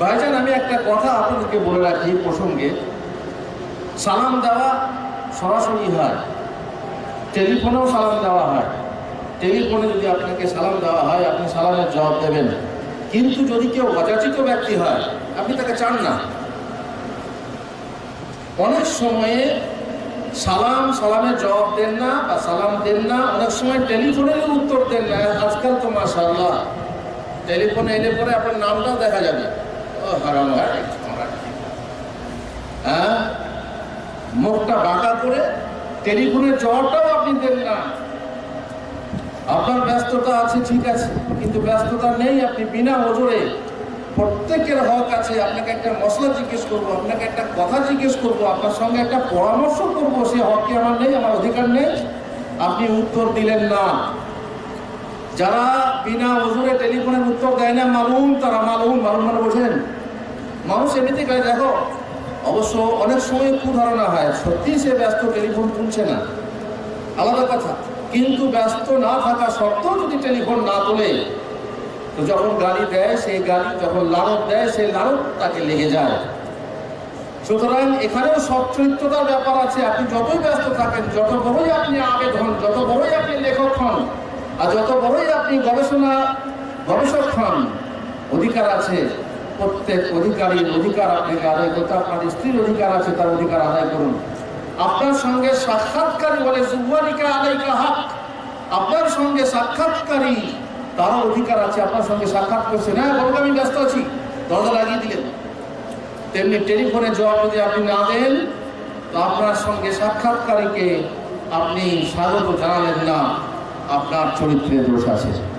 ভাইজান, আমি একটা কথা আপনাদেরকে বলে রাখি প্রসঙ্গে। সালাম দেওয়া সরাসরি হয়। টেলিফোনেও সালাম দেওয়া হয়। টেলিফোনে যদি আপনাকে সালাম দেওয়া হয়, আপনি সালামের জবাব দেবেন। কিন্তু যদি কেউ অযাচিত ব্যক্তি হয়, আপনি তাকে চান না। অনেক সময়ে সালাম সালামের জবাব দেন না বা সালাম দেন না, অনেক সময় টেলিফোনের উত্তর দেন না। আজকাল তো মাশাআল্লাহ। টেলিফোনে এলে পরে আপনার নামটাও দেখা যাবে। হ্যাঁ? মুখটা বাঁকা করে টেলিফোনের জবাবটাও আপনি দেন না। আপনার ব্যস্ততা আছে, ঠিক আছে, কিন্তু ব্যস্ততা নেই আপনি বিনা ওজোরে প্রত্যেকের হক আছে। আপনাকে একটা মশলা জিজ্ঞেস করব, আপনাকে একটা কথা জিজ্ঞেস করব, আপনার সঙ্গে একটা পরামর্শ করব, সে হক আমার নেই, আমার অধিকার নেই? আপনি উত্তর দিলেন না। যারা বিনা ওজোরে টেলিফোনের উত্তর দেয় না, মালুম, তারা মালুম। মালুম মানে বোঝেন? মানুষ এমনিতে গায়ে দেখো, অবশ্য অনেক সময় ধারণা হয়, সত্যি সে ব্যস্ত টেলিফোন তুলছে না। আলাদা কথা, কিন্তু ব্যস্ত না থাকা সত্ত্বেও যদি টেলিফোন না তোলে, তো যখন গাড়ি দেয়, সেই গাড়ি যখন লালত দেয়, সেই লালত তাকে লেগে যায়। সুতরাং এখানেও সচ্চরিত্রতার ব্যাপার আছে। আপনি যতই ব্যস্ত থাকেন, যত বড়ই আপনি আবেদ হন যত বড়ই আপনি লেখক হন আর যত বড়ই আপনি গবেষণা গবেষক হন অধিকার আছে। প্রত্যেক অধিকারীর অধিকার আপনাকে আদায় করতে আপনার স্ত্রীর অধিকার আছে, তার অধিকার আদায় করুন। আপনার সঙ্গে সাক্ষাৎকারী বলে জুবালিকা আলাইকা হক। আপনার সঙ্গে সাক্ষাৎকারী, তারও অধিকার আছে, আপনার সঙ্গে সাক্ষাৎ করছে। না বলব আমি ব্যস্ত আছি। দরজা লাগিয়ে দিলেন। তেমনি টেলিফোনে জবাব যদি আপনি না দেন, তো আপনার সঙ্গে সাক্ষাৎকারীকে আপনি স্বাগত জানালেন না, আপনার চরিত্রে দোষ আছে।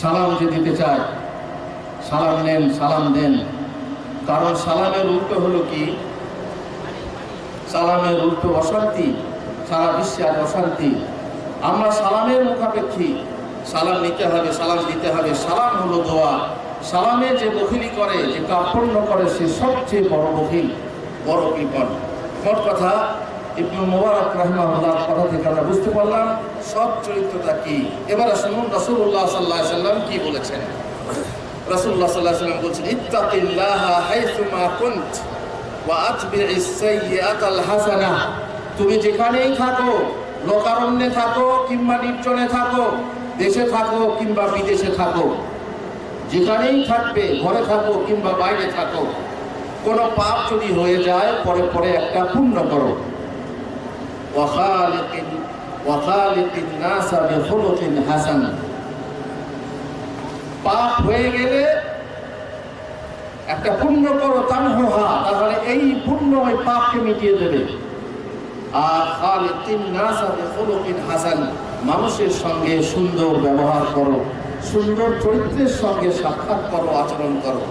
সালাম যে দিতে চায়, সালাম নেন, সালাম দেন। কারণ সালামের উল্টো হলো কি? সালামের উল্টো অশান্তি, সারা বিশ্বে আর অশান্তি। আমরা সালামের মুখাপেক্ষী, সালাম নিতে হবে, সালাম দিতে হবে। সালাম হলো দোয়া। সালামে যে বখিলি করে, যে কাপড় করে সে সবচেয়ে বড় বখিল বড় মোট কথা ইবনুল মোবারক রহমাহুল্লাহ কথা থেকে আমরা বুঝতে পারলাম সৎ চরিত্রটা কি? এবারে শুনুন রসুল্লাহ সাল্লাহ সাল্লাম কি বলেছেন? রসুল্লাহ সাল্লাহ সাল্লাম বলছেন, ইত্তাকিল্লাহ হাইসুমা কুন্ত ওয়া আতবি'is সাইয়্যাতাল হাসানাহ তুমি যেখানেই থাকো, লোকারণ্যে থাকো, কিংবা নির্জনে থাকো, দেশে থাকো কিংবা বিদেশে থাকো, যেখানেই থাকবে, ঘরে থাকো কিংবা বাইরে থাকো, কোনো পাপ যদি হয়ে যায়, পরে পরে একটা পুণ্য করো। পাপ হয়ে গেলে একটা পুণ্য করো তানহা তাহলে এই পুণ্য ওই পাপকে মিটিয়ে দেবে। আর খালিকিন নাসা বিখুলুকিন হাসান, মানুষের সঙ্গে সুন্দর ব্যবহার করো, সুন্দর চরিত্রের সঙ্গে সাক্ষাৎ করো, আচরণ করো।